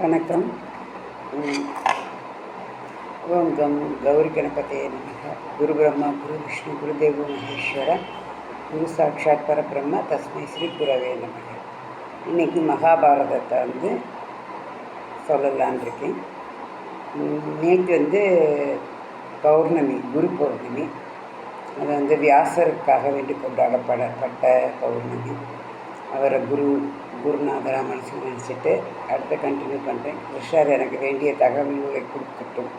வணக்கம். ஓம் கம் கௌரி கணபதே நமக. குரு பிரம்மா குரு விஷ்ணு குரு தேவோ மகேஸ்வர குரு சாட்சாத் பரபிரம்ம தஸ்மை ஸ்ரீ குரவே நமக. இன்னைக்கு மகாபாரதத்தை வந்து சொல்லலான் இருக்கேன். நேற்று வந்து பௌர்ணமி குரு பௌர்ணமி. அது வந்து வியாசருக்காக வேண்டி கொண்டாடப்படப்பட்ட பௌர்ணமி. அவரை குரு குருநாதரா மனசு நினச்சிட்டு அடுத்து கண்டினியூ பண்ணுறேன் கிருஷ்ணர் எனக்கு வேண்டிய தகவல்களை கொடுக்கட்டும்.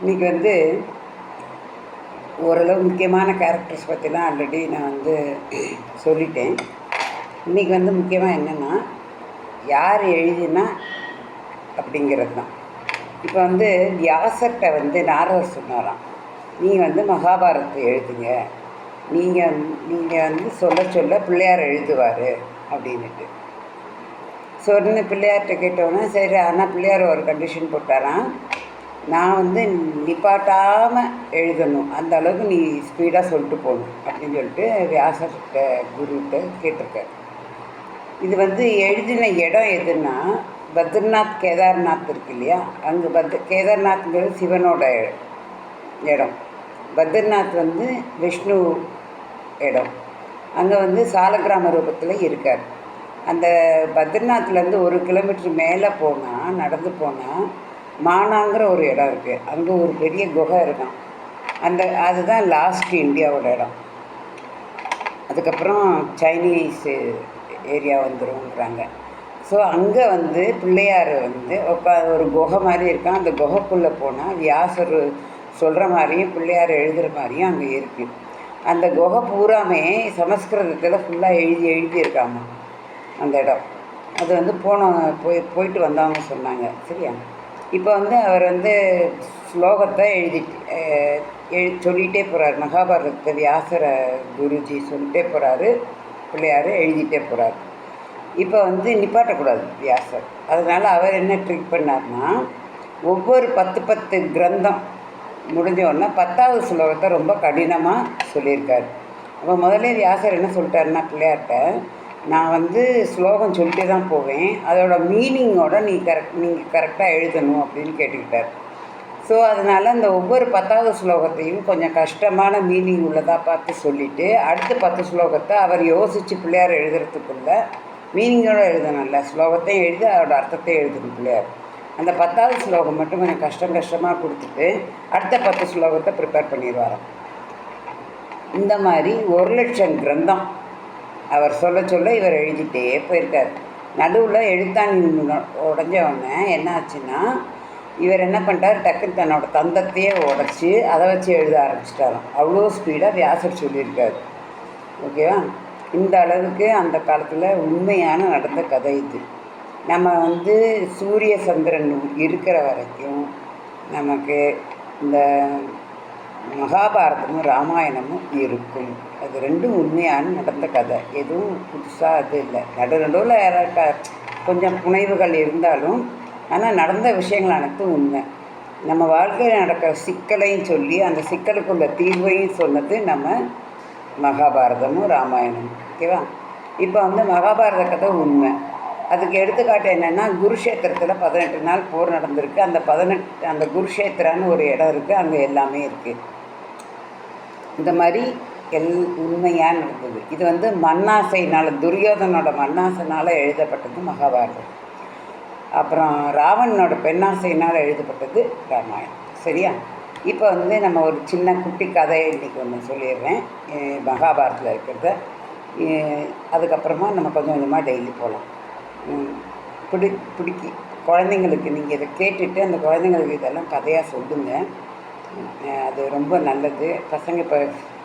இன்றைக்கி வந்து ஓரளவு முக்கியமான கேரக்டர்ஸ் பற்றிலாம் ஆல்ரெடி நான் வந்து சொல்லிட்டேன். இன்றைக்கி வந்து முக்கியமாக என்னென்னா யார் எழுதினா அப்படிங்கிறது தான் இப்போ வந்து வியாசர்கிட்ட வந்து நாரவர் சொன்னாராம் நீ வந்து மகாபாரதத்தை எழுதுங்க. நீங்கள் நீங்கள் வந்து சொல்ல சொல்ல பிள்ளையார் எழுதுவார் அப்படின்னுட்டு. சொன்ன பிள்ளையார்கிட்ட கேட்டோன்னே சரி ஆனால் பிள்ளையார் ஒரு கண்டிஷன் போட்டாராம். நான் வந்து நிப்பாட்டாமல் எழுதணும். அந்த அளவுக்கு நீ ஸ்பீடாக சொல்லிட்டு போகணும் அப்படின்னு சொல்லிட்டு வியாசர்கிட்ட குருகிட்ட கேட்டிருக்காரு. இது வந்து எழுதின இடம் எதுன்னா பத்ரிநாத் கேதார்நாத் இருக்கு இல்லையா? அங்கே பத் கேதார்நாத்ங்கிறது சிவனோட இடம். பத்ரிநாத் வந்து விஷ்ணு இடம். அங்கே வந்து சாலக்கிராம ரூபத்தில் இருக்கார். அந்த பத்ரிநாத்லேருந்து ஒரு கிலோமீட்டர் மேலே போனால் நடந்து போனால் மானாங்கிற ஒரு இடம் இருக்குது அங்கே ஒரு பெரிய குகை இருக்கும். அந்த அதுதான் லாஸ்ட் இந்தியாவோட இடம். அதுக்கப்புறம் சைனீஸ் ஏரியா வந்துருங்கிறாங்க ஸோ அங்கே வந்து பிள்ளையார் வந்து உட்கா ஒரு குகை மாதிரி இருக்கான் அந்த குகைக்குள்ளே போனால் வியாசர் சொல்கிற மாதிரியும் பிள்ளையார் எழுதுகிற மாதிரியும் அங்கே இருக்குது அந்த குகை பூராமே சமஸ்கிருதத்தில் ஃபுல்லாக எழுதி எழுதியிருக்காங்க. அந்த இடம். அது வந்து போன போய் போயிட்டு வந்தவங்க சொன்னாங்க. சரியா? இப்போ வந்து அவர் வந்து ஸ்லோகத்தை எழுதி எழு சொல்லிகிட்டே போகிறார் மகாபாரதத்தை வியாசர குருஜி சொல்லிட்டே போகிறாரு பிள்ளையார் எழுதிட்டே போகிறார் இப்போ வந்து நிப்பாட்டக்கூடாது வியாசர். அதனால் அவர் என்ன ட்ரிக் பண்ணார்னா ஒவ்வொரு பத்து பத்து கிரந்தம் முடிஞ்ச உடனே பத்தாவது ஸ்லோகத்தை ரொம்ப கடினமாக சொல்லியிருக்கார். அப்போ முதல்ல வியாசர் என்ன சொல்லிட்டாருன்னா பிள்ளையார்கிட்ட நான் வந்து ஸ்லோகம் சொல்லிட்டு தான் போவேன். அதோட மீனிங்கோட நீ கரெக்ட் நீங்கள் கரெக்டாக எழுதணும் அப்படின்னு கேட்டுக்கிட்டார். ஸோ அதனால் அந்த ஒவ்வொரு பத்தாவது ஸ்லோகத்தையும் கொஞ்சம் கஷ்டமான மீனிங் உள்ளதாக பார்த்து சொல்லிவிட்டு அடுத்த பத்து ஸ்லோகத்தை அவர் யோசித்து பிள்ளையார் எழுதுறதுக்குள்ள மீனிங்கோடு எழுதணும்ல ஸ்லோகத்தையும் எழுதி அதோட அர்த்தத்தையும் எழுதணும் பிள்ளையார். அந்த பத்தாவது ஸ்லோகம் மட்டும் எனக்கு கஷ்டம் கஷ்டமாக கொடுத்துட்டு அடுத்த பத்து ஸ்லோகத்தை ப்ரிப்பேர் பண்ணிடுவாராம். இந்த மாதிரி ஒரு லட்சம் கிரந்தம் அவர் சொல்ல சொல்ல இவர் எழுதிட்டே போயிருக்கார். நடுவில் எழுத்தாணி உடஞ்ச உடனே என்ன ஆச்சுன்னா இவர் என்ன பண்ணிட்டார்? டக்குன்னு தன்னோட தந்தத்தையே உடச்சி அதை வச்சு எழுத ஆரம்பிச்சிட்டாராம். அவ்வளோ ஸ்பீடாக வியாசர் சொல்லியிருக்காரு. ஓகேவா? இந்த அளவுக்கு அந்த காலத்தில் உண்மையான நடந்த கதை இது. நம்ம வந்து சூரிய சந்திரன் இருக்கிற வரைக்கும் நமக்கு இந்த மகாபாரதமும் ராமாயணமும் இருக்கும். அது ரெண்டும் உண்மையான நடந்த கதை. எதுவும் புதுசாக அது இல்லை. நடு நடுவில் கொஞ்சம் புனைவுகள் இருந்தாலும் ஆனால் நடந்த விஷயங்கள் அனைத்தும் உண்மை. நம்ம வாழ்க்கையில் நடக்கிற சிக்கலையும் சொல்லி அந்த சிக்கலுக்குள்ள தீர்வையும் சொன்னது நம்ம மகாபாரதமும் ராமாயணமும். ஓகேவா? இப்போ வந்து மகாபாரத கதை உண்மை. அதுக்கு எடுத்துக்காட்டு என்னென்னா குருஷேத்திரத்தில் பதினெட்டு நாள் போர் நடந்திருக்கு. அந்த பதினெட்டு அந்த குருஷேத்திரான்னு ஒரு இடம் இருக்குது அங்கே எல்லாமே இருக்குது இந்த மாதிரி எல் உண்மையாக நடந்தது. இது வந்து மண்ணாசைனால் துரியோதனோட மண்ணாசைனால் எழுதப்பட்டது மகாபாரதம். அப்புறம் ராவணனோட பெண்ணாசையினால் எழுதப்பட்டது ராமாயணம். சரியா? இப்போ வந்து நம்ம ஒரு சின்ன குட்டி கதையை இன்றைக்கி ஒன்று சொல்லிடுறேன். மகாபாரத்தில் இருக்கிறத. அதுக்கப்புறமா நம்ம கொஞ்சம் கொஞ்சமாக டெய்லி போகலாம் பிடி பிடிக்கி. குழந்தைங்களுக்கு நீங்கள் இதை கேட்டுட்டு அந்த குழந்தைங்களுக்கு இதெல்லாம் கதையாக சொல்லுங்கள் அது ரொம்ப நல்லது. பசங்க இப்போ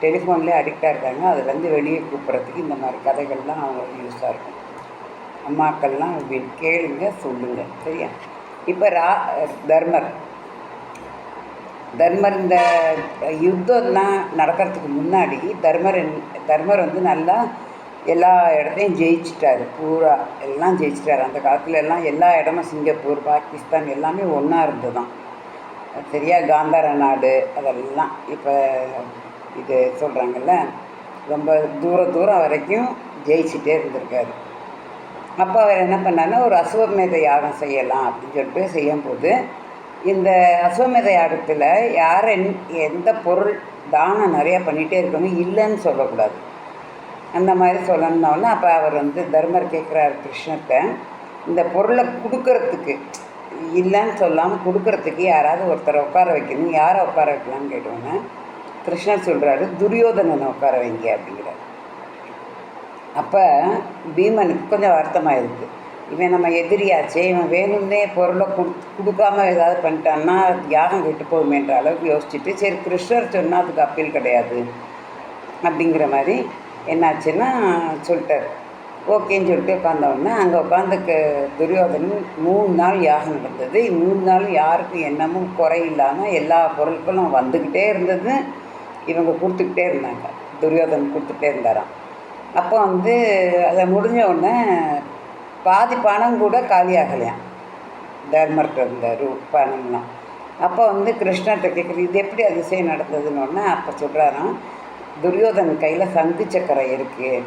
டெலிஃபோன்லேயே அடிக்டாக இருக்காங்க. அதுலேருந்து வெளியே கூப்பிட்றதுக்கு இந்த மாதிரி கதைகள்லாம் அவங்களுக்கு யூஸாக இருக்கும். அம்மாக்கள்லாம் கேளுங்க சொல்லுங்கள் சரியா? இப்போ ரா தர்மர். தர்மர் இந்த யுத்தம்லாம் நடக்கிறதுக்கு முன்னாடி தர்மர் தர்மர் வந்து நல்லா எல்லா இடத்தையும் ஜெயிச்சிட்டாரு பூரா எல்லாம் ஜெயிச்சிட்டாரு. அந்த காலத்தில் எல்லாம் எல்லா இடமும் சிங்கப்பூர் பாகிஸ்தான் எல்லாமே ஒன்றா இருந்ததுதான் சரியா காந்தார நாடு அதெல்லாம் இப்போ இது சொல்கிறாங்கல்ல ரொம்ப தூர தூரம் வரைக்கும் ஜெயிச்சிட்டே இருந்திருக்காரு. அப்போ அவர் என்ன பண்ணாருன்னா ஒரு அசுவமேத யாகம் செய்யலாம் அப்படின்னு சொல்லிட்டு செய்யும்போது இந்த அசுவமேத யாகத்தில் யார் என் எந்த பொருள் தானம் நிறையா பண்ணிகிட்டே இருக்கணும் இல்லைன்னு சொல்லக்கூடாது. அந்த மாதிரி சொல்லணுன்னொன்னே அப்போ அவர் வந்து தர்மர் கேட்குறாரு கிருஷ்ணர்கிட்ட இந்த பொருளை கொடுக்கறதுக்கு இல்லைன்னு சொல்லாமல் கொடுக்கறதுக்கு யாராவது ஒருத்தரை உட்கார வைக்கணும். யாரை உட்கார வைக்கலாம்னு கேட்டோன்னே கிருஷ்ணர் சொல்கிறாரு துரியோதனனை உட்கார வைங்க அப்படிங்கிறார். அப்போ பீமனுக்கு கொஞ்சம் வருத்தமாக இருக்குது இவன் நம்ம எதிரியாச்சே இவன் வேணும்னே பொருளை கொடு கொடுக்காம ஏதாவது பண்ணிட்டான்னா யாகம் கெட்டு போகுமேன்ற அளவுக்கு யோசிச்சுட்டு சரி கிருஷ்ணர் சொன்னால் அதுக்கு அப்பீல் கிடையாது அப்படிங்கிற மாதிரி என்னாச்சுன்னா சொல்லிட்டார். ஓகேன்னு சொல்லிட்டு உட்காந்தோடனே அங்கே உட்காந்துக்கு துரியோதனன் மூணு நாள் யாகம் நடந்தது. மூணு நாள் யாருக்கும் என்னமும் குறை இல்லாமல் எல்லா பொருட்களும் வந்துக்கிட்டே இருந்தது. இவங்க கொடுத்துக்கிட்டே இருந்தாங்க. துரியோதனன் கொடுத்துட்டே இருந்தாராம். அப்போ வந்து அதை முடிஞ்ச உடனே பாதி பணம் கூட காலியாகலையாம். தர்மர்கிட்ட இருந்த ரூ பணம்லாம். அப்போ வந்து கிருஷ்ணர்கிட்ட கேட்குறது இது எப்படி அதிசயம் நடந்ததுன்னு உடனே அப்போ சொல்கிறாராம் துரியோதன் கையில் சங்கு சக்கரம் இருக்குது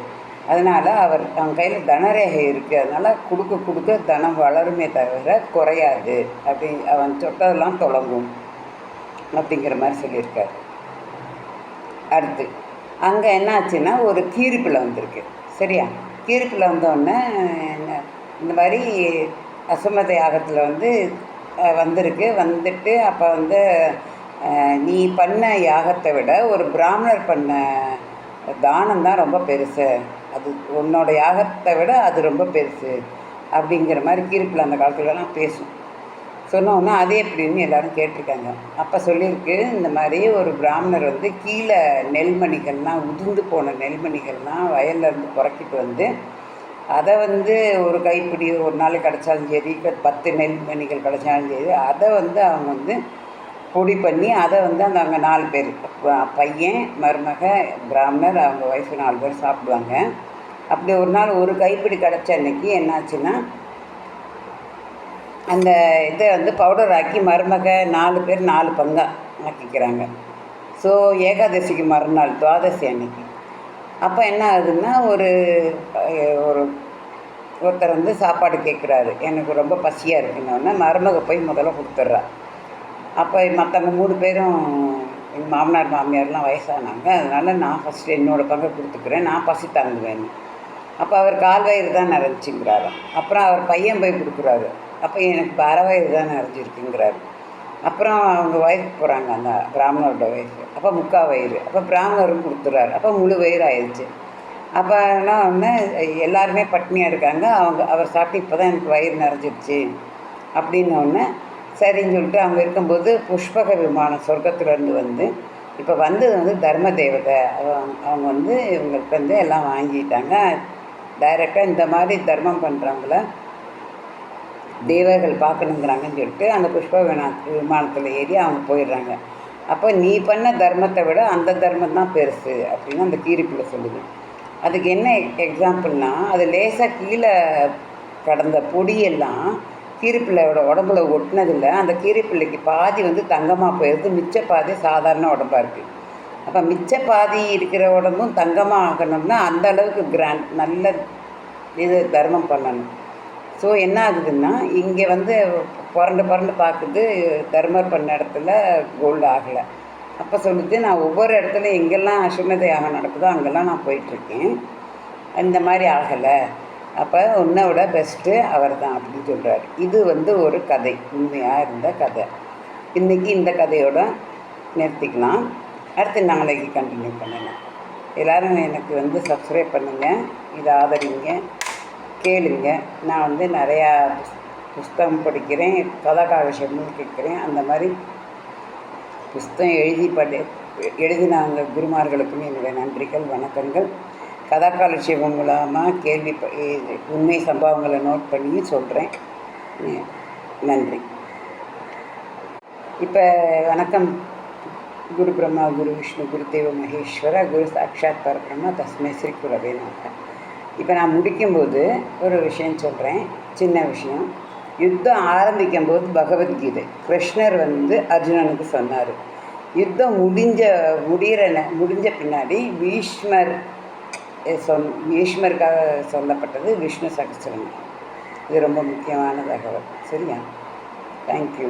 அதனால் அவர் அவன் கையில் தனரேகை இருக்குது அதனால் கொடுக்க கொடுக்க தனம் வளருமே தவிர குறையாது. அப்படி அவன் சொட்டதெல்லாம் தொடங்கும். அப்படிங்கிற மாதிரி சொல்லியிருக்கார். அடுத்து அங்கே என்ன ஆச்சுன்னா ஒரு கீறுப்பில் வந்திருக்கு. சரியா? கீரிப்பிள்ளை வந்தோடனே இந்த மாதிரி அசுமத யாகத்தில் வந்து வந்திருக்கு. வந்துட்டு அப்போ வந்து நீ பண்ண யாகத்தை விட ஒரு பிராமணர் பண்ண தானம் தான் ரொம்ப பெருசு. அது உன்னோட யாகத்தை விட அது ரொம்ப பெருசு. அப்படிங்கிற மாதிரி கீர்ப்பில் அந்த காலத்துலலாம் பேசும். சொன்னோன்னா அதே எப்படின்னு எல்லாரும் கேட்டிருக்காங்க. அப்போ சொல்லியிருக்கு இந்த மாதிரி ஒரு பிராமணர் வந்து கீழே நெல்மணிகள்லாம் உதிர்ந்து போன நெல்மணிகள்லாம் வயல்லேருந்து இருந்து புறக்கிட்டு வந்து அதை வந்து ஒரு கைப்பிடி ஒரு நாள் கிடச்சாலும் சரி இப்போ பத்து நெல்மணிகள் கிடச்சாலும் சரி அதை வந்து அவங்க வந்து பொடி பண்ணி அதை வந்து அந்த அங்கே நாலு பேர் பையன் மருமக பிராமணர் அவங்க ஒய்ஃபு நாலு பேர் சாப்பிடுவாங்க. அப்படி ஒரு நாள் ஒரு கைப்பிடி கிடச்ச அன்னைக்கு என்னாச்சுன்னா அந்த இதை வந்து பவுடர் ஆக்கி மருமக நாலு பேர் நாலு பங்காக ஆக்கிக்கிறாங்க. ஸோ ஏகாதசிக்கு மறுநாள் துவாதசி அன்னைக்கு. அப்போ என்ன ஆகுதுன்னா ஒரு ஒரு ஒருத்தர் வந்து சாப்பாடு கேட்குறாரு. எனக்கு ரொம்ப பசியாக இருக்குன்னொன்னே மருமக போய் முதல்ல கொடுத்துட்றா. அப்போ மற்றவங்க மூணு பேரும் எங்கள் மாமனார் மாமியார்லாம் வயசானாங்க. அதனால் நான் ஃபஸ்ட்டு என்னோடய பங்கை கொடுத்துக்கிறேன். நான் பசி தாங்குவேன். அப்போ அவர் கால் வயிறு தான் நிறைஞ்சிங்கிறாரு. அப்புறம் அவர் பையன் போய் கொடுக்குறாரு. அப்போ எனக்கு இப்போ அரை வயிறு தான் நிறைஞ்சிருக்குங்கிறாரு. அப்புறம் அவங்க வயசுக்கு போகிறாங்க அந்த பிராமணரோட வயசு அப்போ முக்கால் வயிறு. அப்போ பிராமணரும் கொடுத்துறாரு. அப்போ முழு வயிறு ஆயிடுச்சு. அப்போ என்ன ஒன்று எல்லாருமே பட்னியாக இருக்காங்க. அவங்க அவர் சாப்பிட்டு இப்போ தான் எனக்கு வயிறு நிறைஞ்சிருச்சு. அப்படின்னோடனே சரின்னு சொல்லிட்டு அவங்க இருக்கும்போது புஷ்பக விமானம் சொர்க்கத்துலேருந்து வந்து இப்போ வந்தது வந்து தர்ம தேவதை அவங்க அவங்க வந்து இவங்களுக்கு வந்து எல்லாம் வாங்கிட்டாங்க. டைரெக்டாக இந்த மாதிரி தர்மம் பண்ணுறவங்கள தேவர்கள் பார்க்கணுங்கிறாங்கன்னு சொல்லிட்டு அந்த புஷ்ப வினா விமானத்தில் ஏறி அவங்க போயிடுறாங்க. அப்போ நீ பண்ண தர்மத்தை விட அந்த தர்மம் தான் பெருசு அப்படின்னு அந்த கீரிப்பில் சொல்லுது. அதுக்கு என்ன எக்ஸாம்பிள்னால் அது லேசாக கீழே கடந்த பொடியெல்லாம் கீரிப்பிள்ளையோட உடம்புல ஒட்டினதில்ல. அந்த கீரிப்பிள்ளைக்கு பாதி வந்து தங்கமாக போயிடுது மிச்ச பாதி சாதாரண உடம்பாக இருக்குது அப்போ மிச்ச பாதி இருக்கிற உடம்பும் தங்கமாக ஆகணும்னா அந்த அளவுக்கு கிராண்ட் நல்ல இது தர்மம் பண்ணணும். ஸோ என்ன ஆகுதுன்னா இங்கே வந்து புரண்டு புரண்டு பார்க்குது தர்மர் பண்ண இடத்துல கோல்டு ஆகலை. அப்போ சொல்லுது நான் ஒவ்வொரு இடத்துல எங்கெல்லாம் அசுமதையாக நடக்குதோ அங்கெல்லாம் நான் போயிட்டுருக்கேன் இந்த மாதிரி ஆகலை. அப்போ உன்னை விட பெஸ்ட்டு அவர் தான் அப்படின்னு சொல்கிறார் இது வந்து ஒரு கதை உண்மையாக இருந்த கதை. இன்றைக்கி இந்த கதையோட நிறுத்திக்கலாம். அடுத்து நாளைக்கு கண்டினியூ பண்ணலாம் எல்லோரும் எனக்கு வந்து சப்ஸ்கிரைப் பண்ணுங்கள் இதை ஆதரிங்க கேளுங்க. நான் வந்து நிறையா புஸ்- புஸ்தகம் படிக்கிறேன் கதாகாவிஷமும் கேட்குறேன். அந்த மாதிரி புஸ்தகம் எழுதி படி எழுதினாங்க குருமார்களுக்கும் என்னுடைய நன்றிகள் வணக்கங்கள். கதாகாலட்சியம் மூலமாக கேள்வி ப- இது உண்மை சம்பவங்களை நோட் பண்ணி சொல்கிறேன் நன்றி. இப்போ வணக்கம். குரு பிரம்மா குரு விஷ்ணு குரு தேவ மகேஸ்வர குரு சாட்சாத் பரபிரம்மா தஸ்மை ஸ்ரீ குரவே நமக. இப்போ நான் முடிக்கும்போது ஒரு விஷயம் சொல்கிறேன் சின்ன விஷயம். யுத்தம் ஆரம்பிக்கும் போது பகவத்கீதை. கிருஷ்ணர் வந்து அர்ஜுனனுக்கு சொன்னார். யுத்தம் முடிஞ்ச முடிகிற முடிஞ்ச பின்னாடி பீஷ்மர் சொல் பீஷ்மருக்காக சொல்லப்பட்டது விஷ்ணு சகசிரம் இது ரொம்ப முக்கியமான தகவல் சரியா தேங்க்யூ